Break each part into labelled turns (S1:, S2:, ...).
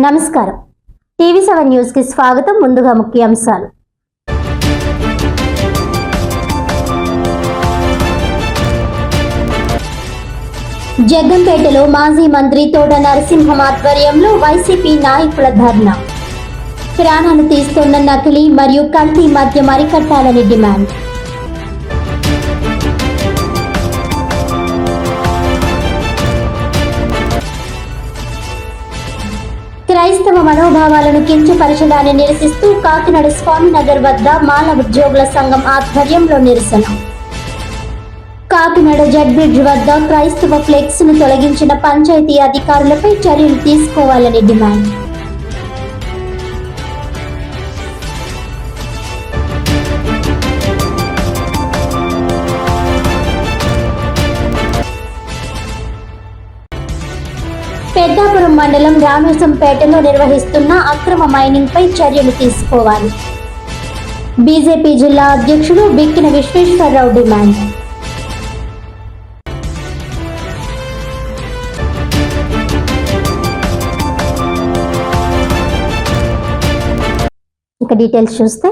S1: నమస్కారం. TV seven న్యూస్కి స్వాగతం. ముందుగా ముఖ్యాంశాలు. జగ్గంపేటలో మాజీ మంత్రి తోట నరసింహం ఆధ్వర్యంలో వైసీపీ నాయకుల ధర్నా. ప్రాణాలు తీస్తున్న నకిలీ మరియు కల్తీ మద్యం అరికట్టాలని డిమాండ్. మనోభావాలను కించపరచడాన్ని నిరసిస్తూ కాకినాడ స్వామినగర్ వద్ద మాల ఉద్యోగుల సంఘం ఆధ్వర్యంలో నిరసన. కాకినాడ జడ్ బ్రిడ్జ్ వద్ద క్రైస్తవ ఫ్లెక్స్ను తొలగించిన పంచాయతీ అధికారులపై చర్యలు తీసుకోవాలని డిమాండ్. మండలం రామేశంపేటలో నిర్వహిస్తున్న అక్రమ మైనింగ్ పై చర్యలు తీసుకోవాలి. బీజేపీ జిల్లా అధ్యక్షుడు బిక్కిన విశ్వేశ్వరరావు డిమాండ్. ఇక డీటెయిల్స్ చూస్తే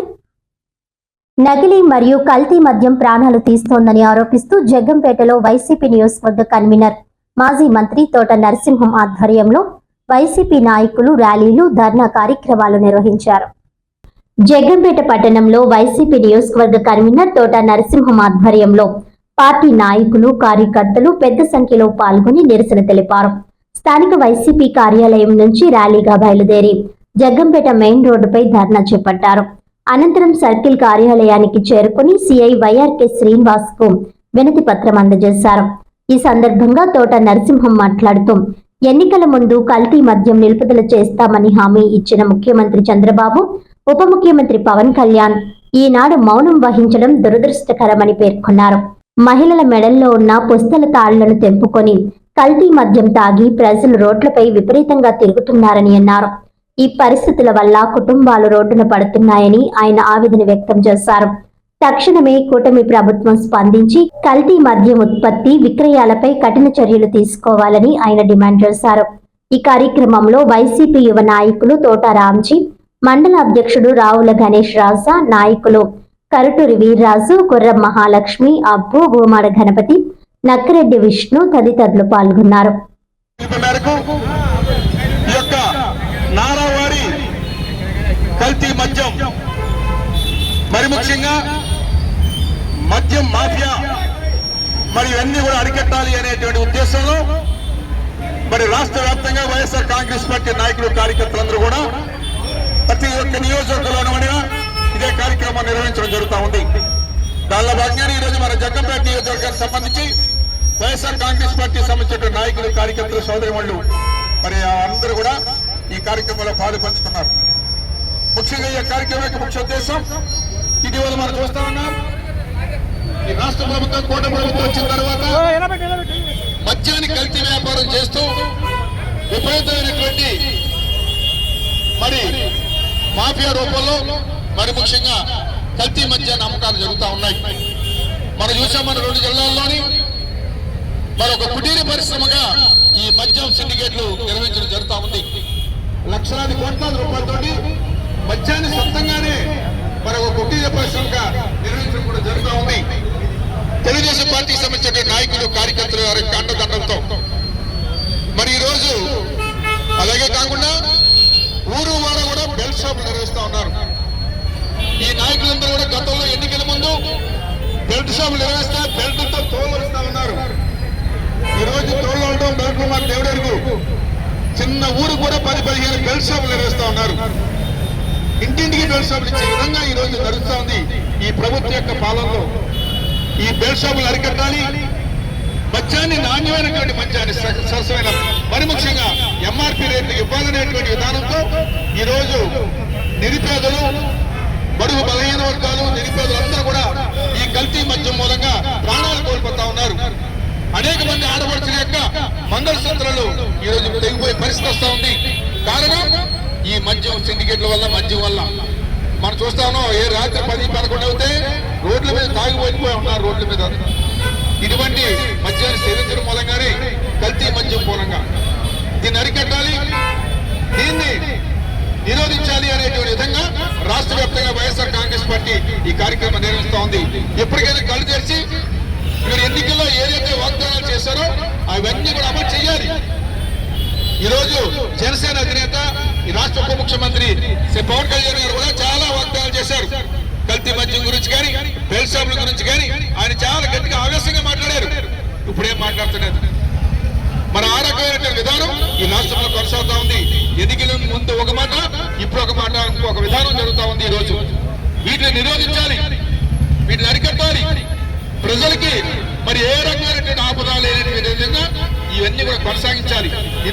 S1: నకిలీ మరియు కల్తీ మద్యం ప్రాణాలు తీస్తోందని ఆరోపిస్తూ జగ్గంపేటలో వైసీపీ నియోజకవర్గ కన్వీనర్ మాజీ మంత్రి తోట నరసింహం ఆధ్వర్యంలో వైసీపీ నాయకులు ర్యాలీలు ధర్నా కార్యక్రమాలు నిర్వహించారు. జగ్గంపేట పట్టణంలో వైసీపీ నియోజకవర్గ కన్వీనర్ తోట నరసింహం ఆధ్వర్యంలో పార్టీ నాయకులు కార్యకర్తలు పెద్ద సంఖ్యలో పాల్గొని నిరసన తెలిపారు. స్థానిక వైసీపీ కార్యాలయం నుంచి ర్యాలీగా బయలుదేరి జగ్గంపేట మెయిన్ రోడ్డుపై ధర్నా చేపట్టారు. అనంతరం సర్కిల్ కార్యాలయానికి చేరుకుని సిఐ వైఆర్కే శ్రీనివాస్కు వినతి పత్రం అందజేశారు. ఈ సందర్భంగా తోట నరసింహం మాట్లాడుతూ ఎన్నికల ముందు కల్తీ మద్యం నిలుపుదల చేస్తామని హామీ ఇచ్చిన ముఖ్యమంత్రి చంద్రబాబు ఉప ముఖ్యమంత్రి పవన్ కళ్యాణ్ ఈనాడు మౌనం వహించడం దురదృష్టకరమని పేర్కొన్నారు. మహిళల మెడల్లో ఉన్న పుస్తల తాళ్ళను తెంపుకొని కల్తీ మద్యం తాగి ప్రజలు రోడ్లపై విపరీతంగా తిరుగుతున్నారని అన్నారు. ఈ పరిస్థితుల వల్ల కుటుంబాలు రోడ్డున పడుతున్నాయని ఆయన ఆవేదన వ్యక్తం చేశారు. తక్షణమే కూటమి ప్రభుత్వం స్పందించి కల్తీ మద్యం ఉత్పత్తి విక్రయాలపై కఠిన చర్యలు తీసుకోవాలని ఆయన డిమాండ్ చేశారు. ఈ కార్యక్రమంలో వైసీపీ యువ నాయకులు తోట రామ్జీ మండల అధ్యక్షుడు రావుల గణేష్ రాజా నాయకులు కరుటూరి వీర్రాజు కుర్ర మహాలక్ష్మి అబ్బు గోమాడ గణపతి నక్కిరెడ్డి విష్ణు తదితరులు పాల్గొన్నారు.
S2: కల్తీ మద్యం మరి ముఖ్యంగా మద్యం మాఫియా మరి ఇవన్నీ కూడా అరికట్టాలి అనేటువంటి ఉద్దేశంలో మరి రాష్ట్ర వ్యాప్తంగా వైఎస్ఆర్ కాంగ్రెస్ పార్టీ నాయకులు కార్యకర్తలందరూ కూడా ప్రతి ఒక్క నియోజకవర్గంలోనూ ఇదే కార్యక్రమం నిర్వహించడం జరుగుతూ ఉంది. దానిలో భాగంగానే ఈరోజు మన జగ్గంపేట నియోజకవర్గానికి సంబంధించి వైఎస్ఆర్ కాంగ్రెస్ పార్టీ సంబంధించిన నాయకులు కార్యకర్తలు సోదరిమణులు మరి అందరూ కూడా ఈ కార్యక్రమంలో పాలు పంచుకున్నారు. ముఖ్యంగా ఈ కార్యక్రమం యొక్క ముఖ్య ఉద్దేశం ఇటీవల మనం చూస్తా ఉన్నాం ఈ రాష్ట్ర ప్రభుత్వం కోట ప్రభుత్వం వచ్చిన తర్వాత మద్యాన్ని కల్తీ వ్యాపారం చేస్తూ విపరీతమైనటువంటి మరి మాఫియా రూపంలో మరి ముఖ్యంగా కల్తీ మద్యాన్ని అమ్మకాలు జరుగుతూ ఉన్నాయి. మనం చూసాం మన రెండు జిల్లాల్లోని మరొక కుటీర పరిశ్రమగా ఈ మద్యం సిండికేట్లు నిర్వహించడం జరుగుతూ ఉంది. లక్షలాది కోట్లాది రూపాయలతోటి మద్యాన్ని సొంతంగానే మరి ఒక కుటీర పరిశ్రమగా నిర్వహించడం కూడా జరుగుతూ ఉంది. తెలుగుదేశం పార్టీకి సంబంధించిన నాయకులు కార్యకర్తలు వారి కండదండలతో మరి ఈరోజు అలాగే కాకుండా ఊరు వాడ కూడా బెల్ట్ షాపులు నిర్వహిస్తూ ఉన్నారు. ఈ నాయకులందరూ కూడా గతంలో ఎన్నికల ముందు బెల్ట్ షాపులు నిర్వహిస్తా బెల్ట్తో తోలుస్తా ఉన్నారు. ఈ రోజు తోళ్ళు ఉండడం బెల్ట్ మా దేవుడెరుగు. చిన్న ఊరు కూడా పది పదిహేను బెల్ట్ షాపులు నిర్వహిస్తూ ఉన్నారు. బెల్ట్ షాపులు ఇచ్చే విధంగా ఈ రోజు నడుస్తా ఉంది ఈ ప్రభుత్వం యొక్క పాలనలో. ఈ బెల్ట్ షాపులు అరికట్టాలి. మద్యాన్ని నాణ్యమైనటువంటి మద్యాన్ని సరసమైన మరి ముఖ్యంగా ఎంఆర్పీ రేట్లు ఇవ్వాలనేటువంటి విధానంతో ఈ రోజు నిరుపేదలు బడుగు బలహీన వర్గాలు నిరుపేదలంతా కూడా ఈ కల్తీ మద్యం మూలంగా ప్రాణాలు కోల్పోతా ఉన్నారు. అనేక మంది ఆడపడుచుల యొక్క మంగళసూత్రాలు ఈ రోజు తెగిపోయే పరిస్థితి వస్తూ ఉంది. కారణం ఈ మద్యం సిండికేట్ల వల్ల మద్యం వల్ల మనం చూస్తాను ఏ రాత్రి పది పదకొండు అవుతే రోడ్ల మీద తాగిపోయిపోయి ఉన్నారు రోడ్ల మీద ఇటువంటి మద్యాన్ని సేవించడం మూలంగానే కల్తీ మద్యం మూలంగా. దీన్ని అరికట్టాలి దీన్ని నిరోధించాలి అనేటువంటి విధంగా రాష్ట్ర వ్యాప్తంగా వైఎస్ఆర్ కాంగ్రెస్ పార్టీ ఈ కార్యక్రమం నిర్వహిస్తా ఉంది. ఎప్పటికైనా కళ్ళు తెరిచి మీరు ఎన్నికల్లో ఏదైతే వాగ్దానాలు చేశారో అవన్నీ కూడా అమలు చేయాలి. ఈరోజు జనసేన అధినేత ఈ రాష్ట్ర ఉప ముఖ్యమంత్రి శ్రీ పవన్ కళ్యాణ్ గారు కూడా చాలా వాగ్దానాలు చేశారు. కల్తీ మద్యం గురించి కానీ బెల్ షాపుల గురించి కానీ ఆయన చాలా గట్టిగా ఆవేశంగా మాట్లాడారు. ఇప్పుడేం మాట్లాడుతున్నారు మన ఆ రకమైన విధానం ఈ రాష్ట్రంలో కొనసాగుతా ఉంది. ఎదిగిన ముందు ఒక మాట ఇప్పుడు ఒక మాట ఒక విధానం జరుగుతా ఉంది ఈ రోజు. వీటిని నిరోధించాలి. వీటిని అరికట్టాలి. ప్రజలకి మరి ఏ రకమైనటువంటి ఆపద లేనటువంటి విధంగా ఇవన్నీ కూడా కొనసాగించాలి.